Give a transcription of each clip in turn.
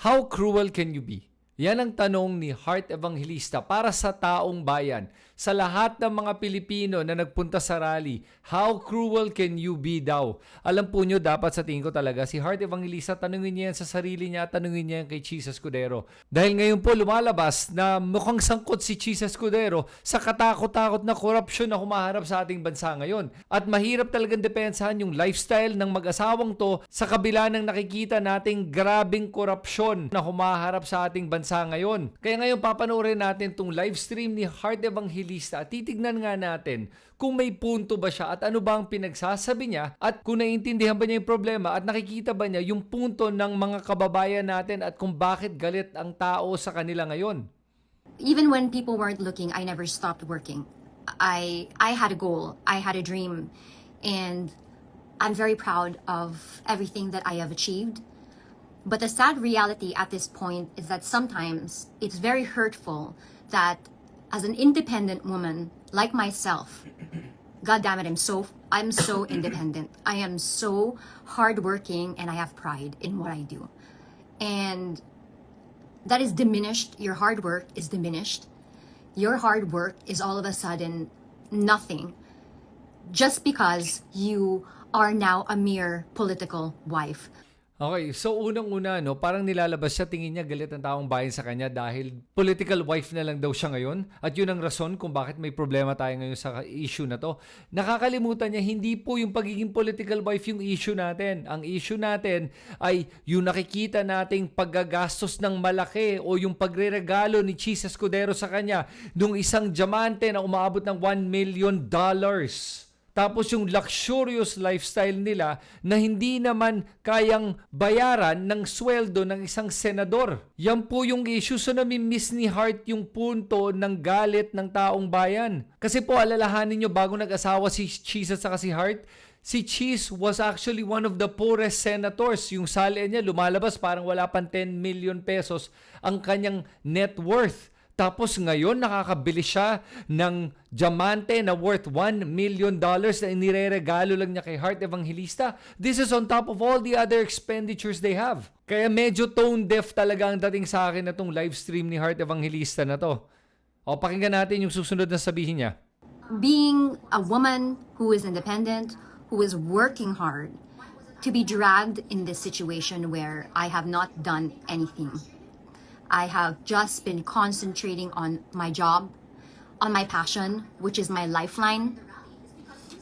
How cruel can you be? Yan ang tanong ni Heart Evangelista para sa taong bayan. Sa lahat ng mga Pilipino na nagpunta sa rally, how cruel can you be daw? Alam po nyo, dapat sa tingin ko talaga, si Heart Evangelista, tanungin niya yan sa sarili niya, tanungin niya yan kay Jesus Escudero. Dahil ngayon po lumalabas na mukhang sangkot si Jesus Escudero sa katakot-takot na korupsyon na humaharap sa ating bansa ngayon. At mahirap talagang depensahan yung lifestyle ng mag-asawang to sa kabila ng nakikita nating grabing korupsyon na humaharap sa ating bansa ngayon. Kaya ngayon papanoorin natin tong live stream ni Heart Evangelista at titignan nga natin kung may punto ba siya at ano ba ang pinagsasabi niya at kung naiintindihan ba niya yung problema at nakikita ba niya yung punto ng mga kababayan natin at kung bakit galit ang tao sa kanila ngayon. even when people weren't looking, I never stopped working. I I had a goal, I had a dream, and I'm very proud of everything that I have achieved. But the sad reality at this point is that sometimes it's very hurtful that as an independent woman like myself, God damn it, I'm so I'm so independent. I am so hardworking and I have pride in what I do. And that is diminished. Your hard work is diminished. Your hard work is all of a sudden nothing just because you are now a mere political wife. Okay, so unang-una, no, parang nilalabas siya, tingin niya galit ang taong bayan sa kanya dahil political wife na lang daw siya ngayon. At yun ang rason kung bakit may problema tayo ngayon sa issue na to. Nakakalimutan niya, hindi po yung pagiging political wife yung issue natin. Ang issue natin ay yung nakikita nating paggagastos ng malaki o yung pagreregalo ni Cheese Escudero sa kanya nung isang diamante na umaabot ng 1 million dollars. Tapos yung luxurious lifestyle nila na hindi naman kayang bayaran ng sweldo ng isang senador. Yan po yung issue. So nami-miss ni Hart yung punto ng galit ng taong bayan. Kasi po alalahanin nyo bago nag-asawa si Cheese at saka si Hart, si Cheese was actually one of the poorest senators. Yung sali niya lumalabas parang wala pang 10 million pesos ang kanyang net worth. Tapos ngayon nakakabili siya ng diamante na worth 1 million dollars na inireregalo lang niya kay Heart Evangelista. This is on top of all the other expenditures they have. Kaya medyo tone deaf talaga ang dating sa akin na tong live stream ni Heart Evangelista na to. O pakinggan natin yung susunod na sabihin niya. Being a woman who is independent, who is working hard, to be dragged in this situation where I have not done anything. I have just been concentrating on my job, on my passion, which is my lifeline.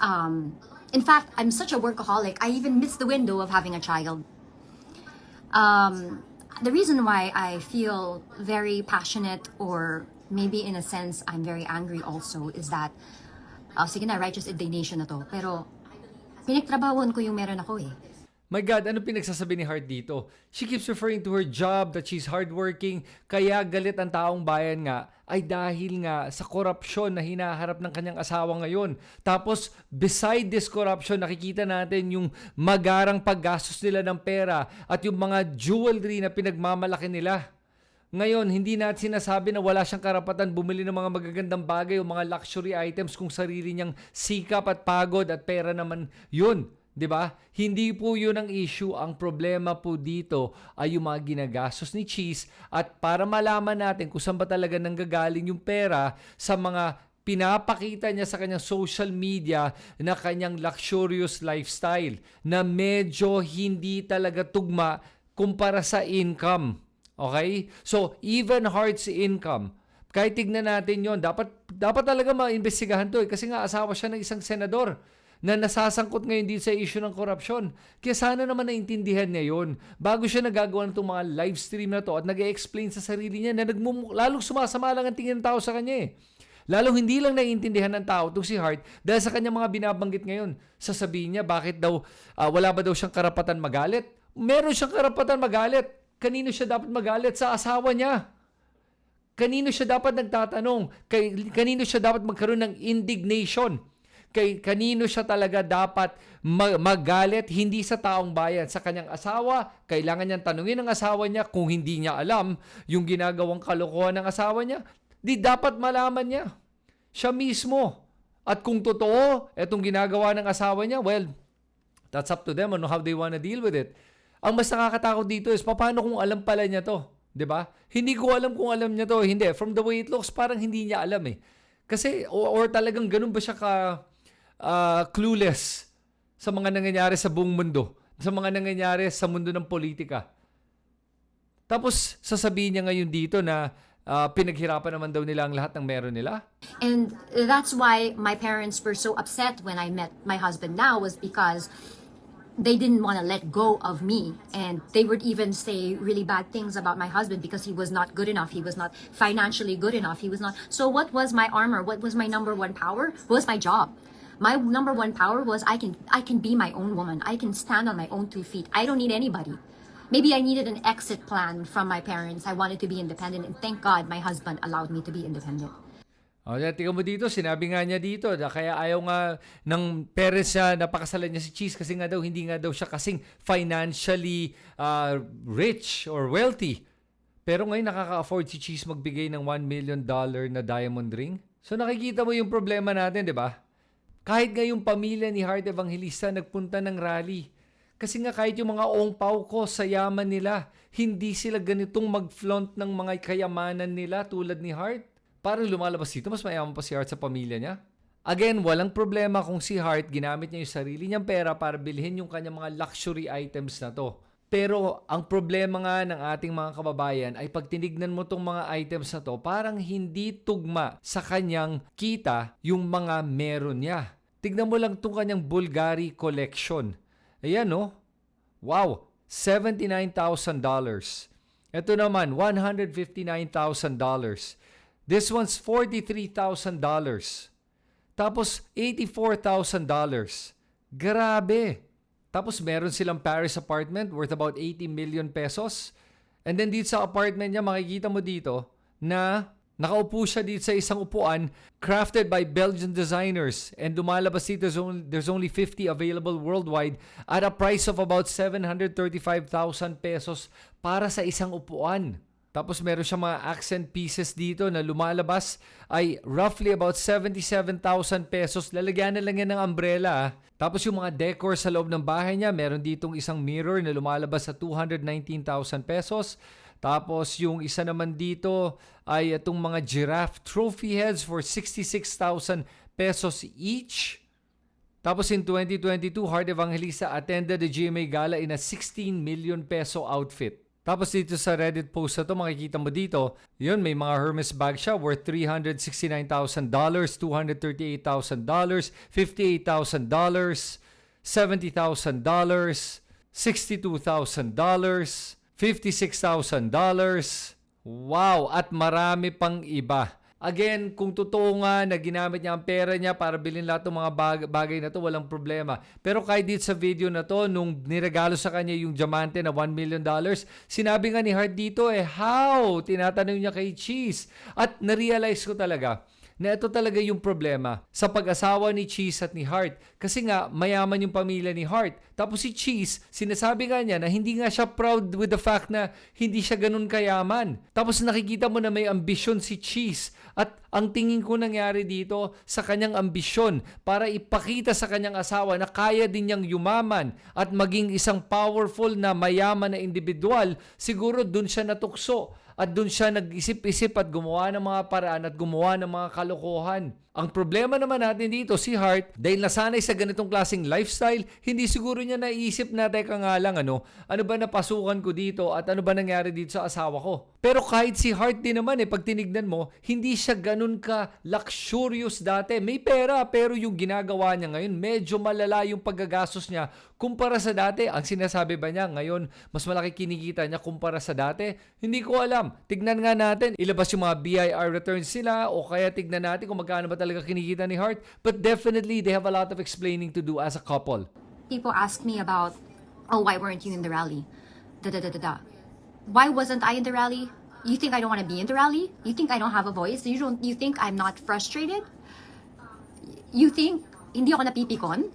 Um, in fact, I'm such a workaholic, I even miss the window of having a child. Um, the reason why I feel very passionate, or maybe in a sense, I'm very angry also, is that, uh, sige na, righteous indignation na to, pero pinagtrabawan ko yung meron ako eh. My God, ano pinagsasabi ni Hart dito? She keeps referring to her job, that she's hardworking, kaya galit ang taong bayan nga ay dahil nga sa korupsyon na hinaharap ng kanyang asawa ngayon. Tapos, beside this corruption, nakikita natin yung magarang paggastos nila ng pera at yung mga jewelry na pinagmamalaki nila. Ngayon, hindi natin sinasabi na wala siyang karapatan bumili ng mga magagandang bagay o mga luxury items kung sarili niyang sikap at pagod at pera naman yun. 'Di ba? Hindi po 'yun ang issue. Ang problema po dito ay yung mga ginagastos ni Cheese at para malaman natin kung saan ba talaga nanggagaling yung pera sa mga pinapakita niya sa kanyang social media na kanyang luxurious lifestyle na medyo hindi talaga tugma kumpara sa income. Okay? So, even Heart's income, kahit tignan natin yon dapat, dapat talaga maimbestigahan to eh, kasi nga asawa siya ng isang senador na nasasangkot ngayon din sa issue ng korupsyon. Kaya sana naman naintindihan niya yon bago siya nagagawa ng mga live stream na to at nag explain sa sarili niya na nagmum- lalong sumasama lang ang tingin ng tao sa kanya eh. Lalong hindi lang naiintindihan ng tao itong si Hart dahil sa kanyang mga binabanggit ngayon. Sasabihin niya bakit daw uh, wala ba daw siyang karapatan magalit? Meron siyang karapatan magalit. Kanino siya dapat magalit? Sa asawa niya. Kanino siya dapat nagtatanong? Kay, kanino siya dapat magkaroon ng indignation? Kay kanino siya talaga dapat magalit? Hindi sa taong bayan, sa kanyang asawa. Kailangan niyang tanungin ng asawa niya kung hindi niya alam yung ginagawang kalokohan ng asawa niya. Di dapat malaman niya. Siya mismo. At kung totoo, itong ginagawa ng asawa niya, well, that's up to them on how they wanna deal with it. Ang mas nakakatakot dito is paano kung alam pala niya to? 'Di ba? Hindi ko alam kung alam niya to. Hindi. From the way it looks, parang hindi niya alam eh. Kasi, or, or talagang ganun ba siya ka ah, clueless sa mga nangyayari sa buong mundo, sa mga nangyayari sa mundo ng politika. Tapos, sasabihin niya ngayon dito na ah, pinaghirapan naman daw nila ang lahat ng meron nila. And that's why my parents were so upset when I met my husband now was because they didn't want to let go of me. And they would even say really bad things about my husband because he was not good enough. He was not financially good enough. He was not so what was my armor? What was my number one power? Was my job my number one power was i can i can be my own woman i can stand on my own two feet i don't need anybody maybe i needed an exit plan from my parents i wanted to be independent and thank god my husband allowed me to be independent O, yan, tingnan mo dito, sinabi nga niya dito, na kaya ayaw nga ng parents niya, napakasalan niya si Cheese kasi nga daw, hindi nga daw siya kasing financially ah, rich or wealthy. Pero ngayon nakaka-afford si Cheese magbigay ng 1 million dollar na diamond ring. So nakikita mo yung problema natin, di ba? Kahit nga yung pamilya ni Heart Evangelista nagpunta ng rally. Kasi nga kahit yung mga ongpaw ko sa yaman nila, hindi sila ganitong mag-flaunt ng mga kayamanan nila tulad ni Heart. Parang lumalabas dito, mas mayaman pa si Heart sa pamilya niya. Again, walang problema kung si Heart ginamit niya yung sarili niyang pera para bilhin yung kanyang mga luxury items na to. Pero ang problema nga ng ating mga kababayan ay pag tinignan mo tong mga items na to, parang hindi tugma sa kanyang kita yung mga meron niya. Tignan mo lang tong kanyang Bulgari collection. Ayan no? Wow! $79,000. Ito naman, $159,000. This one's $43,000. Tapos, $84,000. Grabe! Tapos, meron silang Paris apartment worth about 80 million pesos. And then dito sa apartment niya, makikita mo dito na nakaupo siya dito sa isang upuan crafted by Belgian designers. And lumalabas dito, there's only, there's only 50 available worldwide at a price of about 735,000 pesos para sa isang upuan. Tapos meron siya mga accent pieces dito na lumalabas ay roughly about 77,000 pesos. Lalagyan na lang yan ng umbrella. ah. Tapos yung mga decor sa loob ng bahay niya, meron ditong isang mirror na lumalabas sa 219,000 pesos. Tapos yung isa naman dito ay itong mga giraffe trophy heads for 66,000 pesos each. Tapos in 2022, Heart Evangelista attended the GMA Gala in a 16 million peso outfit. Tapos dito sa Reddit post na to, makikita mo dito, yun, may mga Hermes bag siya worth $369,000, $238,000, $58,000, $70,000, $62,000, $56,000. Wow! At marami pang iba. Again, kung totoo nga na ginamit niya ang pera niya para bilhin lahat ng mga bag- bagay na to, walang problema. Pero kahit dito sa video na to, nung niregalo sa kanya yung diamante na $1 million, sinabi nga ni Hart dito eh, how? Tinatanong niya kay Cheese. At narealize ko talaga, na ito talaga yung problema sa pag-asawa ni Cheese at ni Hart. Kasi nga, mayaman yung pamilya ni Hart. Tapos si Cheese, sinasabi nga niya na hindi nga siya proud with the fact na hindi siya ganun kayaman. Tapos nakikita mo na may ambisyon si Cheese. At ang tingin ko nangyari dito sa kanyang ambisyon para ipakita sa kanyang asawa na kaya din niyang yumaman at maging isang powerful na mayaman na individual, siguro dun siya natukso at doon siya nag-isip-isip at gumawa ng mga paraan at gumawa ng mga kalokohan. Ang problema naman natin dito, si Hart, dahil nasanay sa ganitong klaseng lifestyle, hindi siguro niya naisip na, teka nga lang, ano, ano ba napasukan ko dito at ano ba nangyari dito sa asawa ko. Pero kahit si Hart din naman, eh, pag tinignan mo, hindi siya ganun ka luxurious dati. May pera, pero yung ginagawa niya ngayon, medyo malala yung paggagastos niya kumpara sa dati. Ang sinasabi ba niya, ngayon, mas malaki kinikita niya kumpara sa dati? Hindi ko alam. Tignan nga natin, ilabas yung mga BIR returns sila o kaya tignan natin kung magkano ba talaga kinikita ni Hart. But definitely, they have a lot of explaining to do as a couple. people ask me about, oh, why weren't you in the rally? Da da da da da. Why wasn't I in the rally? You think I don't want to be in the rally? You think I don't have a voice? You don't? You think I'm not frustrated? You think hindi ako napipikon?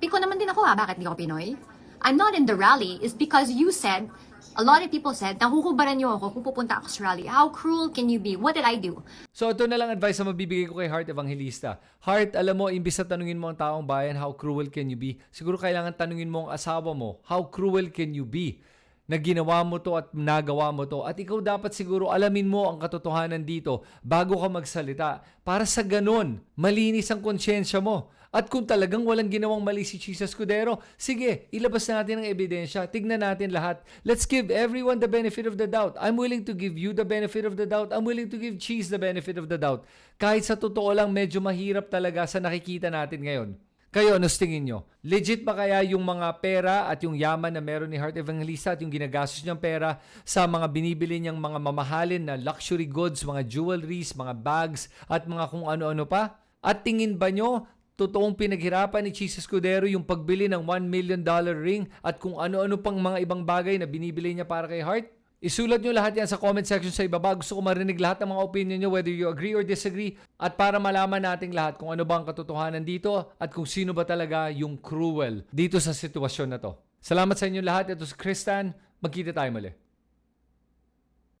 Pikon naman din ako ha. Bakit hindi ako Pinoy? I'm not in the rally is because you said, a lot of people said, nahuhubaran niyo ako kung pupunta ako sa rally. How cruel can you be? What did I do? So ito na lang advice na mabibigay ko kay Heart Evangelista. Heart, alam mo, imbis na tanungin mo ang taong bayan, how cruel can you be? Siguro kailangan tanungin mo ang asawa mo, how cruel can you be? na ginawa mo to at nagawa mo to. At ikaw dapat siguro alamin mo ang katotohanan dito bago ka magsalita. Para sa ganun, malinis ang konsyensya mo. At kung talagang walang ginawang mali si Jesus Escudero, sige, ilabas natin ang ebidensya. Tignan natin lahat. Let's give everyone the benefit of the doubt. I'm willing to give you the benefit of the doubt. I'm willing to give Cheese the benefit of the doubt. Kahit sa totoo lang, medyo mahirap talaga sa nakikita natin ngayon. Kayo, ano tingin nyo? Legit ba kaya yung mga pera at yung yaman na meron ni Heart Evangelista at yung ginagastos niyang pera sa mga binibili niyang mga mamahalin na luxury goods, mga jewelries, mga bags, at mga kung ano-ano pa? At tingin ba nyo, totoong pinaghirapan ni Jesus Escudero yung pagbili ng 1 million dollar ring at kung ano-ano pang mga ibang bagay na binibili niya para kay Heart? Isulat nyo lahat yan sa comment section sa ibaba. Gusto ko marinig lahat ng mga opinion nyo, whether you agree or disagree. At para malaman nating lahat kung ano ba ang katotohanan dito at kung sino ba talaga yung cruel dito sa sitwasyon na to. Salamat sa inyo lahat. Ito si Kristan. Magkita tayo muli.